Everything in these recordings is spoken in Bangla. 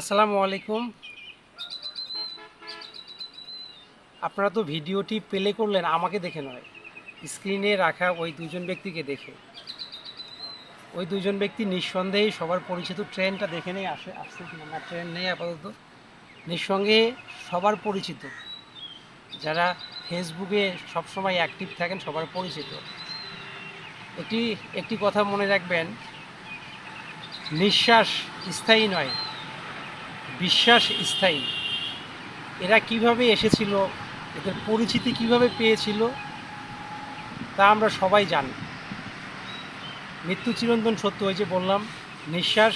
আসসালামু আলাইকুম। আপনারা তো ভিডিওটি প্লে করলেন, আমাকে দেখে নয়। স্ক্রিনে রাখা ওই দুজন ব্যক্তিকে দেখে। ওই দুজন ব্যক্তি নিঃসন্দেহে সবার পরিচিত ট্রেনটা দেখে নেই, আসে আসছে না, ট্রেন নেই আপাতত। নিঃসন্দেহে সবার পরিচিত। যারা ফেসবুকে সবসময় অ্যাক্টিভ থাকেন, সবার পরিচিত। একটি একটি কথা মনে রাখবেন, নিঃশ্বাস স্থায়ী নয়। বিশ্বাস স্থায়ী। এরা কীভাবে এসেছিল, এদের পরিচিতি কীভাবে পেয়েছিল, তা আমরা সবাই জানি। মৃত্যু চিরন্তন সত্য হয়েছে বললাম, নিঃশ্বাস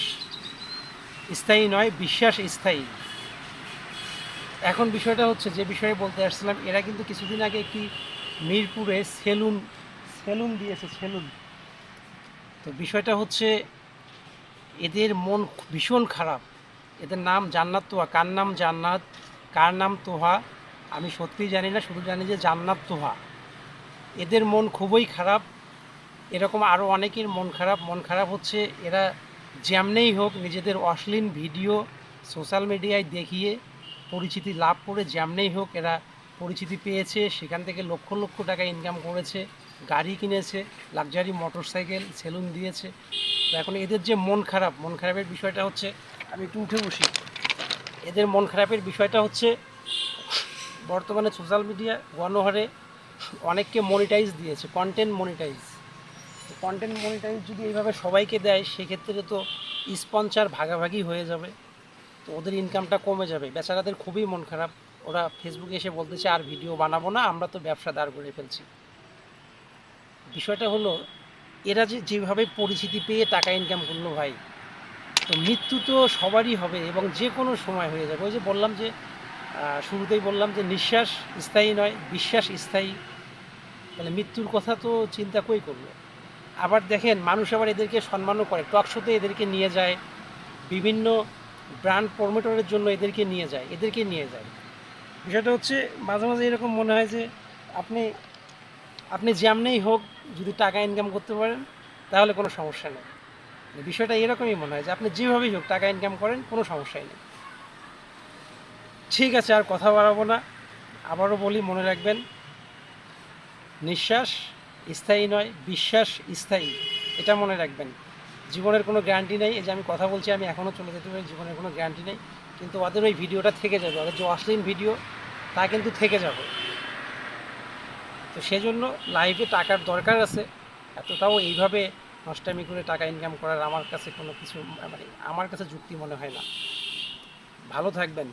স্থায়ী নয়, বিশ্বাস স্থায়ী। এখন বিষয়টা হচ্ছে, যে বিষয়ে বলতে আসছিলাম, এরা কিন্তু কিছুদিন আগে একটি মিরপুরে সেলুন সেলুন দিয়েছে, সেলুন। তো বিষয়টা হচ্ছে, এদের মন ভীষণ খারাপ। এদের নাম জান্নাত তোহা। কার নাম জান্নাত? কার নাম তোহা? আমি সত্যিই জানি না, শুধু জানি যে জান্নাত তোহা। এদের মন খুবই খারাপ। এরকম আরও অনেকের মন খারাপ। মন খারাপ হচ্ছে এরা যেমনেই হোক নিজেদের অশ্লীল ভিডিও সোশ্যাল মিডিয়ায় দেখিয়ে পরিচিতি লাভ করে যেমনেই হোক এরা পরিচিতি পেয়েছে। সেখান থেকে লক্ষ লক্ষ টাকা ইনকাম করেছে, গাড়ি কিনেছে লাক্সারি মোটরসাইকেল সেলুন দিয়েছে। তো এখন এদের যে মন খারাপ, মন খারাপের বিষয়টা হচ্ছে আমি একটু উঠে বসি। এদের মন খারাপের বিষয়টা হচ্ছে, বর্তমানে সোশ্যাল মিডিয়া গণহারে অনেককে মনিটাইজ দিয়েছে কন্টেন্ট মনিটাইজ কন্টেন্ট মনিটাইজ যদি এইভাবে সবাইকে দেয়, সেক্ষেত্রে তো স্পন্সার ভাগাভাগি হয়ে যাবে, তো ওদের ইনকামটা কমে যাবে। বেচারাদের খুবই মন খারাপ। ওরা ফেসবুকে এসে বলতেছে, আর ভিডিও বানাবো না, আমরা তো ব্যবসা দাঁড় করে ফেলছি। বিষয়টা হলো, এরা যে যেভাবে পরিচিতি পেয়ে টাকা ইনকাম করল ভাই তো মৃত্যু তো সবারই হবে এবং যে কোনো সময় হয়ে যাবে। ওই যে বললাম যে শুরুতেই বললাম যে নিঃশ্বাস স্থায়ী নয়, বিশ্বাস স্থায়ী। তাহলে মৃত্যুর কথা তো চিন্তা কই করল? আবার দেখেন, মানুষ আবার এদেরকে সম্মানও করে। টক শোতে এদেরকে নিয়ে যায়, বিভিন্ন ব্র্যান্ড প্রমোটরের জন্য এদেরকে নিয়ে যায়, এদেরকে নিয়ে যায়। বিষয়টা হচ্ছে, মাঝে মাঝে এরকম মনে হয় যে, আপনি আপনি যেমনেই হোক, যদি টাকা ইনকাম করতে পারেন, তাহলে কোনো সমস্যা নেই। বিষয়টা এরকমই মনে হয় যে আপনি যেভাবেই হোক টাকা ইনকাম করেন, কোনো সমস্যাই নেই। ঠিক আছে, আর কথা বাড়াবো না। আবারও বলি, মনে রাখবেন, নিঃশ্বাস স্থায়ী নয়, বিশ্বাস স্থায়ী। এটা মনে রাখবেন। জীবনের কোনো গ্যারান্টি নেই। এই যে আমি কথা বলছি, আমি এখনও চলে যেতে পারি, জীবনের কোনো গ্যারান্টি নেই। কিন্তু ওদের ওই ভিডিওটা থেকে যাবে। ওদের যে অশ্লীল ভিডিও, তা কিন্তু থেকে যাবে। তো সেজন্য লাইভে টাকার দরকার আছে। এতটাও এইভাবে নষ্টামি করে টাকা ইনকাম করার আমার কাছে কোনো কিছু মানে আমার কাছে যুক্তি মনে হয় না। ভালো থাকবেন।